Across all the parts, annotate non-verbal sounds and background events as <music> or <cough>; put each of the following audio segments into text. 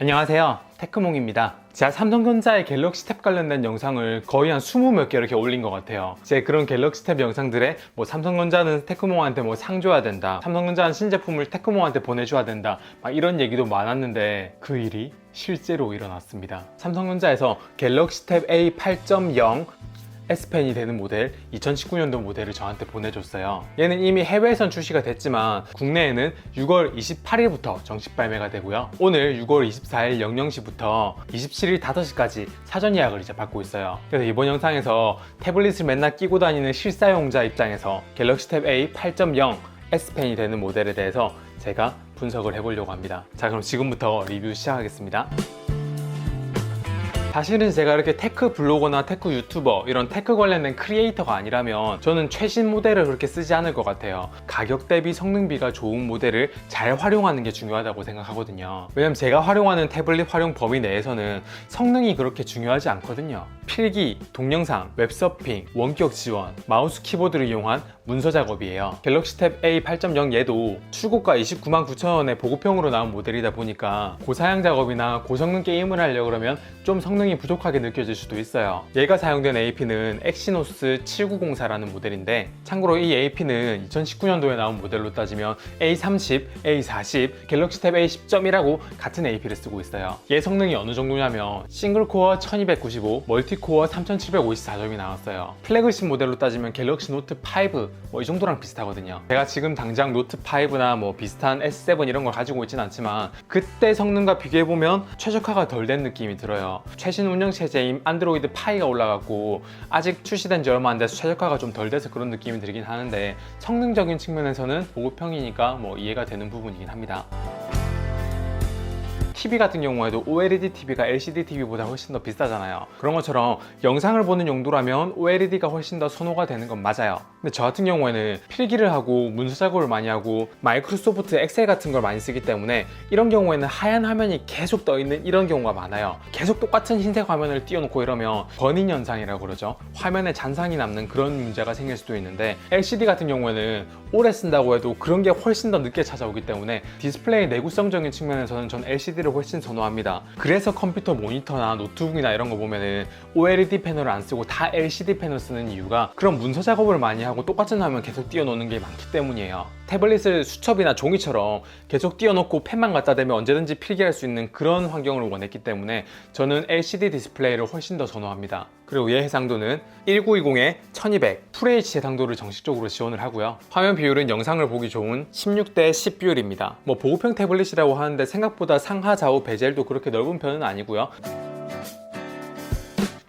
안녕하세요. 테크몽입니다. 제가 삼성전자의 갤럭시 탭 관련된 영상을 거의 한 20 몇 개 이렇게 올린 것 같아요. 제 그런 갤럭시 탭 영상들에 뭐 삼성전자는 테크몽한테 뭐 상 줘야 된다. 삼성전자는 신제품을 테크몽한테 보내줘야 된다. 막 이런 얘기도 많았는데 그 일이 실제로 일어났습니다. 삼성전자에서 갤럭시 탭 A 8.0 S펜이 되는 모델 2019년도 모델을 저한테 보내줬어요. 얘는 이미 해외에선 출시가 됐지만 국내에는 6월 28일부터 정식 발매가 되고요. 오늘 6월 24일 00시부터 27일 5시까지 사전 예약을 이제 받고 있어요. 그래서 이번 영상에서 태블릿을 맨날 끼고 다니는 실사용자 입장에서 갤럭시 탭 A 8.0 S펜이 되는 모델에 대해서 제가 분석을 해보려고 합니다. 자, 그럼 지금부터 리뷰 시작하겠습니다. 사실은 제가 이렇게 테크 블로거나 테크 유튜버 이런 테크 관련된 크리에이터가 아니라면 저는 최신 모델을 그렇게 쓰지 않을 것 같아요. 가격 대비 성능비가 좋은 모델을 잘 활용하는 게 중요하다고 생각하거든요. 왜냐면 제가 활용하는 태블릿 활용 범위 내에서는 성능이 그렇게 중요하지 않거든요. 필기, 동영상, 웹서핑, 원격 지원, 마우스 키보드를 이용한 문서 작업이에요. 갤럭시 탭 A 8.0 얘도 출고가 29만 9천 원에 보급형으로 나온 모델이다 보니까 고사양 작업이나 고성능 게임을 하려고 그러면 좀 성능이 부족하게 느껴질 수도 있어요. 얘가 사용된 AP는 엑시노스 7904라는 모델인데 참고로 이 AP는 2019년도에 나온 모델로 따지면 A30, A40, 갤럭시 탭 A10.1하고 같은 AP를 쓰고 있어요. 얘 성능이 어느 정도냐면 싱글코어 1295, 멀티코어 3754점이 나왔어요. 플래그십 모델로 따지면 갤럭시 노트 5 뭐 이 정도랑 비슷하거든요. 제가 지금 당장 노트 5나 뭐 비슷한 S7 이런 걸 가지고 있진 않지만 그때 성능과 비교해 보면 최적화가 덜 된 느낌이 들어요. 최신 운영 체제인 안드로이드 파이가 올라갔고 아직 출시된 지 얼마 안 돼서 최적화가 좀 덜 돼서 그런 느낌이 들긴 하는데 성능적인 측면에서는 보급형이니까 뭐 이해가 되는 부분이긴 합니다. TV 같은 경우에도 OLED TV가 LCD TV보다 훨씬 더 비싸잖아요. 그런 것처럼 영상을 보는 용도라면 OLED가 훨씬 더 선호가 되는 건 맞아요. 근데 저 같은 경우에는 필기를 하고 문서 작업을 많이 하고 마이크로소프트 엑셀 같은 걸 많이 쓰기 때문에 이런 경우에는 하얀 화면이 계속 떠 있는 이런 경우가 많아요. 계속 똑같은 흰색 화면을 띄워놓고 이러면 버닝 현상이라고 그러죠. 화면에 잔상이 남는 그런 문제가 생길 수도 있는데 LCD 같은 경우에는 오래 쓴다고 해도 그런 게 훨씬 더 늦게 찾아오기 때문에 디스플레이 내구성적인 측면에서는 전 LCD를 훨씬 선호합니다. 그래서 컴퓨터 모니터나 노트북이나 이런 거 보면은 OLED 패널을 안 쓰고 다 LCD 패널 쓰는 이유가 그런 문서 작업을 많이 하고 똑같은 화면 계속 띄워놓는 게 많기 때문이에요. 태블릿을 수첩이나 종이처럼 계속 띄워놓고 펜만 갖다 대면 언제든지 필기할 수 있는 그런 환경을 원했기 때문에 저는 LCD 디스플레이를 훨씬 더 선호합니다. 그리고 얘 해상도는 1920에 1200 FHD 해상도를 정식적으로 지원을 하고요. 화면 비율은 영상을 보기 좋은 16대 10 비율입니다. 뭐 보급형 태블릿이라고 하는데 생각보다 상하 좌우 베젤도 그렇게 넓은 편은 아니고요.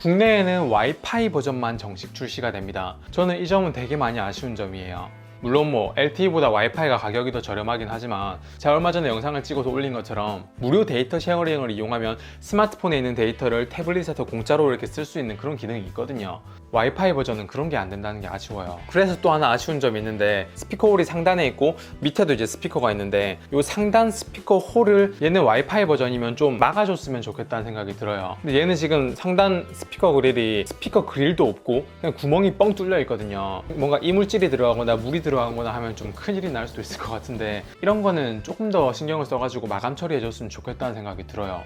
국내에는 와이파이 버전만 정식 출시가 됩니다. 저는 이 점은 되게 많이 아쉬운 점이에요. 물론 뭐 LTE보다 와이파이가 가격이 더 저렴하긴 하지만 제가 얼마 전에 영상을 찍어서 올린 것처럼 무료 데이터 쉐어링을 이용하면 스마트폰에 있는 데이터를 태블릿에서 공짜로 이렇게 쓸 수 있는 그런 기능이 있거든요. 와이파이 버전은 그런 게 안 된다는 게 아쉬워요. 그래서 또 하나 아쉬운 점이 있는데 스피커 홀이 상단에 있고 밑에도 이제 스피커가 있는데 이 상단 스피커 홀을 얘는 와이파이 버전이면 좀 막아줬으면 좋겠다는 생각이 들어요. 근데 얘는 지금 상단 스피커 그릴이 스피커 그릴도 없고 그냥 구멍이 뻥 뚫려 있거든요. 뭔가 이물질이 들어가거나 물이 들어가거나 하면 좀 큰일이 날 수도 있을 것 같은데 이런 거는 조금 더 신경을 써가지고 마감 처리해줬으면 좋겠다는 생각이 들어요.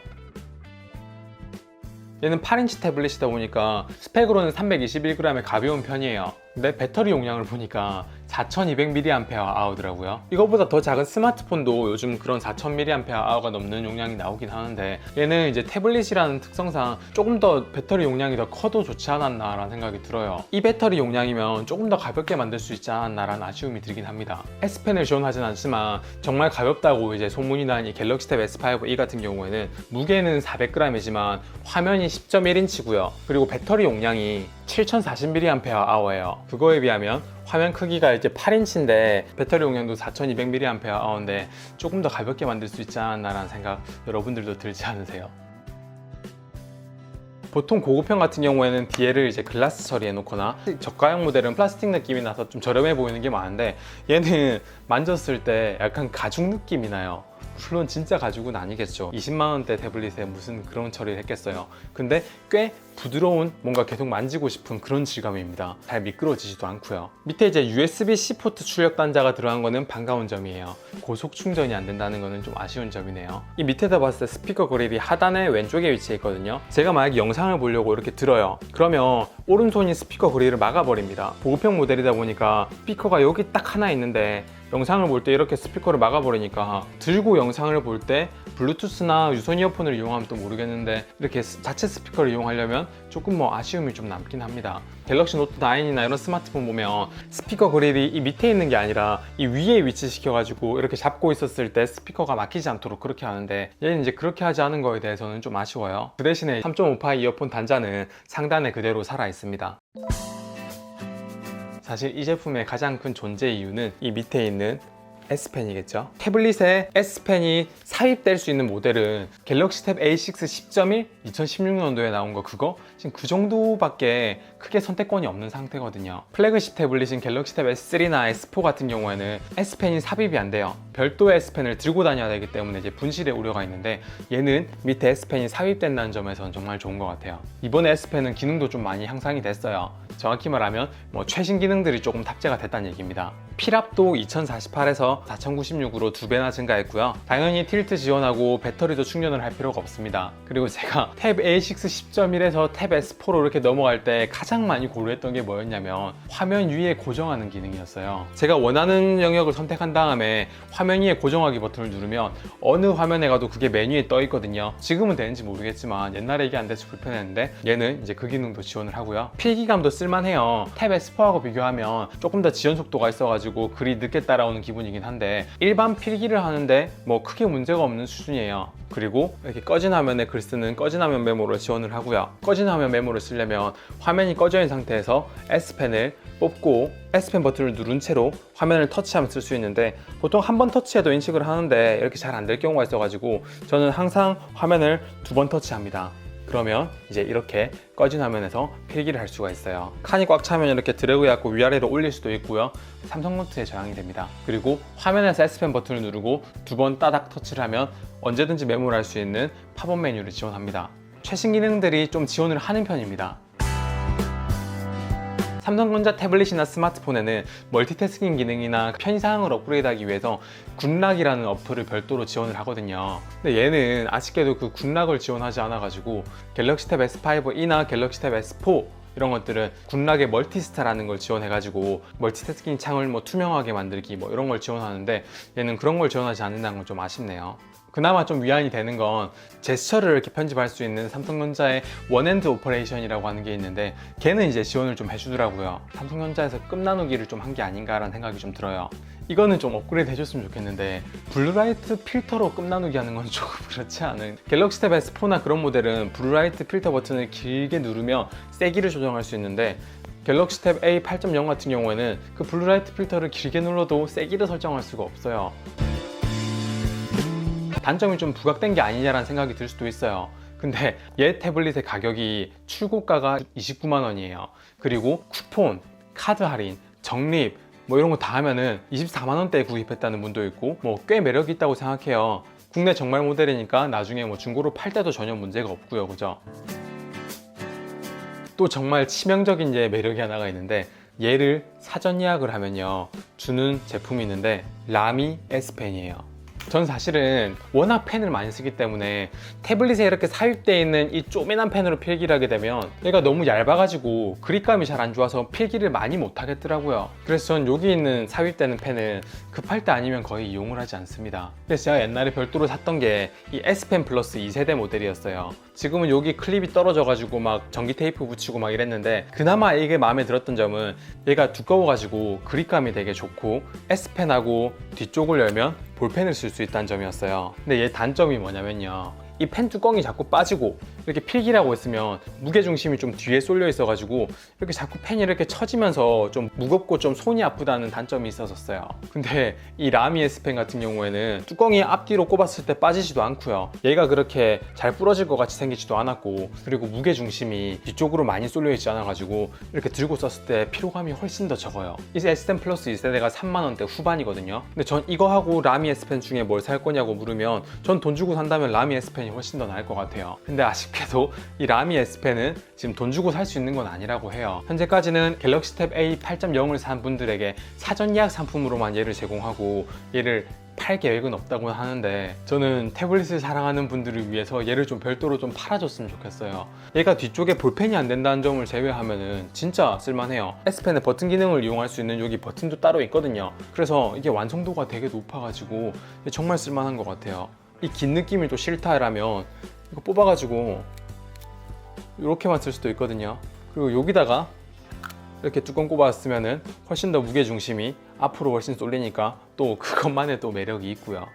얘는 8인치 태블릿이다 보니까 스펙으로는 321g의 가벼운 편이에요. 근데 배터리 용량을 보니까 4200mAh더라고요. 이거보다 더 작은 스마트폰도 요즘 그런 4000mAh가 넘는 용량이 나오긴 하는데 얘는 이제 태블릿이라는 특성상 조금 더 배터리 용량이 더 커도 좋지 않았나 라는 생각이 들어요. 이 배터리 용량이면 조금 더 가볍게 만들 수 있지 않았나 라는 아쉬움이 들긴 합니다. S펜을 지원하진 않지만 정말 가볍다고 이제 소문이 난 이 갤럭시 탭 S5e 같은 경우에는 무게는 400g이지만 화면이 10.1인치고요. 그리고 배터리 용량이 7040mAh예요. 그거에 비하면 화면 크기가 이제 8인치인데 배터리 용량도 4200mAh인데 조금 더 가볍게 만들 수 있지 않나라는 생각 여러분들도 들지 않으세요? 보통 고급형 같은 경우에는 뒤에를 이제 글라스 처리해 놓거나 저가형 모델은 플라스틱 느낌이 나서 좀 저렴해 보이는 게 많은데 얘는 만졌을 때 약간 가죽 느낌이 나요. 물론 진짜 가죽은 아니겠죠. 20만 원대 태블릿에 무슨 그런 처리를 했겠어요. 근데 꽤 부드러운 뭔가 계속 만지고 싶은 그런 질감입니다. 잘 미끄러지지도 않고요. 밑에 이제 USB-C 포트 출력 단자가 들어간 거는 반가운 점이에요. 고속 충전이 안 된다는 거는 좀 아쉬운 점이네요. 이 밑에다 봤을 때 스피커 그릴이 하단에 왼쪽에 위치해 있거든요. 제가 만약 영상을 보려고 이렇게 들어요. 그러면 오른손이 스피커 그릴을 막아버립니다. 보급형 모델이다 보니까 스피커가 여기 딱 하나 있는데 영상을 볼 때 이렇게 스피커를 막아버리니까 들고 영상을 볼 때 블루투스나 유선 이어폰을 이용하면 또 모르겠는데 이렇게 스- 자체 스피커를 이용하려면 조금 뭐 아쉬움이 좀 남긴 합니다. 갤럭시 노트 9이나 이런 스마트폰 보면 스피커 그릴이 이 밑에 있는 게 아니라 이 위에 위치시켜 가지고 이렇게 잡고 있었을 때 스피커가 막히지 않도록 그렇게 하는데 얘는 이제 그렇게 하지 않은 거에 대해서는 좀 아쉬워요. 그 대신에 3.5파 이어폰 단자는 상단에 그대로 살아 있습니다. 사실 이 제품의 가장 큰 존재 이유는 이 밑에 있는 S펜이겠죠. 태블릿에 S펜이 삽입될 수 있는 모델은 갤럭시 탭 A6 10.1 2016년도에 나온 거 그거 지금 그 정도밖에 크게 선택권이 없는 상태거든요. 플래그십 태블릿인 갤럭시 탭 S3나 S4 같은 경우에는 S펜이 삽입이 안 돼요. 별도의 S펜을 들고 다녀야 되기 때문에 이제 분실의 우려가 있는데 얘는 밑에 S펜이 삽입된다는 점에서는 정말 좋은 것 같아요. 이번에 S펜은 기능도 좀 많이 향상이 됐어요. 정확히 말하면 뭐 최신 기능들이 조금 탑재가 됐다는 얘기입니다. 필압도 2048에서 4096으로 두 배나 증가했고요. 당연히 틸트 지원하고 배터리도 충전을 할 필요가 없습니다. 그리고 제가 탭 A6 10.1에서 탭 S4로 이렇게 넘어갈 때 가장 많이 고려했던 게 뭐였냐면 화면 위에 고정하는 기능이었어요. 제가 원하는 영역을 선택한 다음에 화면 위에 고정하기 버튼을 누르면 어느 화면에 가도 그게 메뉴에 떠 있거든요. 지금은 되는지 모르겠지만 옛날에 이게 안 돼서 불편했는데 얘는 이제 그 기능도 지원을 하고요. 필기감도 쓸만해요. 탭 S4하고 비교하면 조금 더 지연 속도가 있어가지고 글이 늦게 따라오는 기분이긴 한데 일반 필기를 하는데 뭐 크게 문제가 없는 수준이에요. 그리고 이렇게 꺼진 화면에 글 쓰는 꺼진 화면 메모를 지원을 하고요. 꺼진 화면 메모를 쓰려면 화면이 꺼져 있는 상태에서 S펜을 뽑고 S펜 버튼을 누른 채로 화면을 터치하면 쓸 수 있는데 보통 한 번 터치해도 인식을 하는데 이렇게 잘 안 될 경우가 있어가지고 저는 항상 화면을 두 번 터치합니다. 그러면 이제 이렇게 꺼진 화면에서 필기를 할 수가 있어요. 칸이 꽉 차면 이렇게 드래그 해갖고 위아래로 올릴 수도 있고요. 삼성 노트에 저장이 됩니다. 그리고 화면에서 S펜 버튼을 누르고 두 번 따닥 터치를 하면 언제든지 메모를 할 수 있는 팝업 메뉴를 지원합니다. 최신 기능들이 좀 지원을 하는 편입니다. 삼성전자 태블릿이나 스마트폰에는 멀티태스킹 기능이나 편의사항을 업그레이드하기 위해서 굿락이라는 어플을 별도로 지원을 하거든요. 근데 얘는 아쉽게도 그 굿락을 지원하지 않아가지고 갤럭시 탭 S5e나 갤럭시 탭 S4 이런 것들은 굿락의 멀티스타라는 걸 지원해가지고 멀티태스킹 창을 뭐 투명하게 만들기 뭐 이런 걸 지원하는데 얘는 그런 걸 지원하지 않는다는 건 좀 아쉽네요. 그나마 좀 위안이 되는 건 제스처를 이렇게 편집할 수 있는 삼성전자의 원핸드 오퍼레이션이라고 하는 게 있는데 걔는 이제 지원을 좀 해주더라고요. 삼성전자에서 끝 나누기를 좀 한 게 아닌가라는 생각이 좀 들어요. 이거는 좀 업그레이드 해줬으면 좋겠는데 블루라이트 필터로 끝 나누기 하는 건 <laughs> 조금 그렇지 않은 갤럭시 탭 S4나 그런 모델은 블루라이트 필터 버튼을 길게 누르면 세기를 조정할 수 있는데 갤럭시 탭 A 8.0 같은 경우에는 그 블루라이트 필터를 길게 눌러도 세기를 설정할 수가 없어요. 단점이 좀 부각된 게 아니냐라는 생각이 들 수도 있어요. 근데 얘 태블릿의 가격이 출고가가 29만 원이에요. 그리고 쿠폰, 카드 할인, 적립 뭐 이런 거 다 하면은 24만 원대에 구입했다는 분도 있고 뭐 꽤 매력이 있다고 생각해요. 국내 정말 모델이니까 나중에 뭐 중고로 팔 때도 전혀 문제가 없고요. 그죠? 또 정말 치명적인 얘 매력이 하나가 있는데 얘를 사전 예약을 하면요 주는 제품이 있는데 라미 S펜이에요. 전 사실은 워낙 펜을 많이 쓰기 때문에 태블릿에 이렇게 삽입되어 있는 이 쪼매난 펜으로 필기를 하게 되면 얘가 너무 얇아가지고 그립감이 잘 안 좋아서 필기를 많이 못 하겠더라고요. 그래서 전 여기 있는 삽입되는 펜은 급할 때 아니면 거의 이용을 하지 않습니다. 그래서 제가 옛날에 별도로 샀던 게 이 S펜 플러스 2세대 모델이었어요. 지금은 여기 클립이 떨어져가지고 막 전기 테이프 붙이고 막 이랬는데 그나마 이게 마음에 들었던 점은 얘가 두꺼워가지고 그립감이 되게 좋고 S펜하고 뒤쪽을 열면 볼펜을 쓸 수 있다는 점이었어요. 근데 얘 단점이 뭐냐면요. 이 펜 뚜껑이 자꾸 빠지고 이렇게 필기라고 있으면 무게 중심이 좀 뒤에 쏠려 있어가지고 이렇게 자꾸 펜이 이렇게 처지면서 좀 무겁고 좀 손이 아프다는 단점이 있었어요. 근데 이 라미 S펜 같은 경우에는 뚜껑이 앞뒤로 꼽았을 때 빠지지도 않고요. 얘가 그렇게 잘 부러질 것 같이 생기지도 않았고 그리고 무게 중심이 뒤쪽으로 많이 쏠려 있지 않아가지고 이렇게 들고 썼을 때 피로감이 훨씬 더 적어요. 이 S10 플러스 2세대가 3만 원대 후반이거든요. 근데 전 이거 하고 라미 S펜 중에 뭘 살 거냐고 물으면 전 돈 주고 산다면 라미 S펜이 훨씬 더 나을 것 같아요. 근데 아쉽게 도 이 라미 S펜은 지금 돈 주고 살 수 있는 건 아니라고 해요. 현재까지는 갤럭시 탭 A 8.0을 산 분들에게 사전 예약 상품으로만 얘를 제공하고 얘를 팔 계획은 없다고 하는데 저는 태블릿을 사랑하는 분들을 위해서 얘를 좀 별도로 좀 팔아줬으면 좋겠어요. 얘가 뒤쪽에 볼펜이 안 된다는 점을 제외하면은 진짜 쓸만해요. S펜의 버튼 기능을 이용할 수 있는 여기 버튼도 따로 있거든요. 그래서 이게 완성도가 되게 높아가지고 정말 쓸만한 것 같아요. 이 긴 느낌이 또 싫다라면 이거 뽑아가지고 이렇게만 쓸 수도 있거든요. 그리고 여기다가 이렇게 뚜껑 꼽았으면은 훨씬 더 무게 중심이 앞으로 훨씬 쏠리니까 또 <laughs> 그것만의 또 매력이 있고요.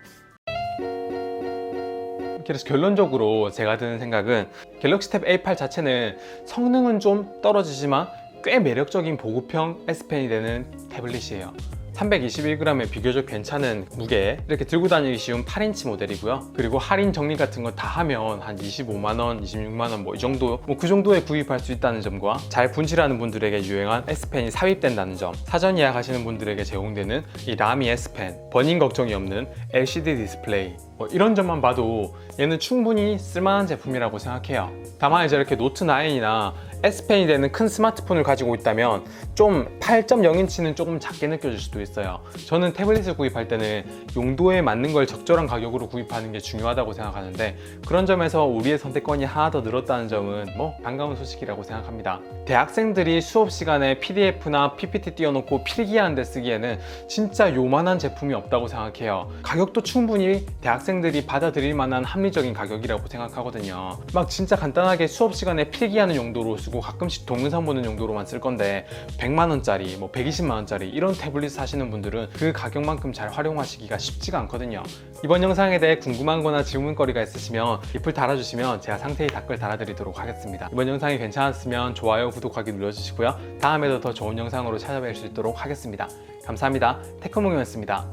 그래서 결론적으로 제가 드는 생각은 갤럭시 탭 A8 자체는 성능은 좀 떨어지지만 꽤 매력적인 보급형 S펜이 되는 태블릿이에요. 321g의 비교적 괜찮은 무게 이렇게 들고 다니기 쉬운 8인치 모델이고요. 그리고 할인 정리 같은 거 다 하면 한 25만원, 26만원 뭐 이 정도 뭐 그 정도에 구입할 수 있다는 점과 잘 분실하는 분들에게 유행한 S펜이 삽입된다는 점 사전 예약하시는 분들에게 제공되는 이 라미 S펜 버닝 걱정이 없는 LCD 디스플레이 뭐 이런 점만 봐도 얘는 충분히 쓸만한 제품이라고 생각해요. 다만 이제 이렇게 노트 9이나 S펜이 되는 큰 스마트폰을 가지고 있다면 좀 8.0인치는 조금 작게 느껴질 수도 있어요. 저는 태블릿을 구입할 때는 용도에 맞는 걸 적절한 가격으로 구입하는 게 중요하다고 생각하는데 그런 점에서 우리의 선택권이 하나 더 늘었다는 점은 뭐 반가운 소식이라고 생각합니다. 대학생들이 수업 시간에 PDF나 PPT 띄워놓고 필기하는 데 쓰기에는 진짜 요만한 제품이 없다고 생각해요. 가격도 충분히 대학생들이 받아들일 만한 합리적인 가격이라고 생각하거든요. 막 진짜 간단하게 수업 시간에 필기하는 용도로 쓰고 가끔씩 동영상 보는 용도로만 쓸 건데 100만 원짜리, 뭐 120만 원짜리 이런 태블릿 사시는 분들은 그 가격만큼 잘 활용하시기가 쉽지가 않거든요. 이번 영상에 대해 궁금한 거나 질문거리가 있으시면 리플 달아주시면 제가 상세히 댓글 달아드리도록 하겠습니다. 이번 영상이 괜찮았으면 좋아요, 구독하기 눌러주시고요. 다음에도 더 좋은 영상으로 찾아뵐 수 있도록 하겠습니다. 감사합니다. 테크몽이었습니다.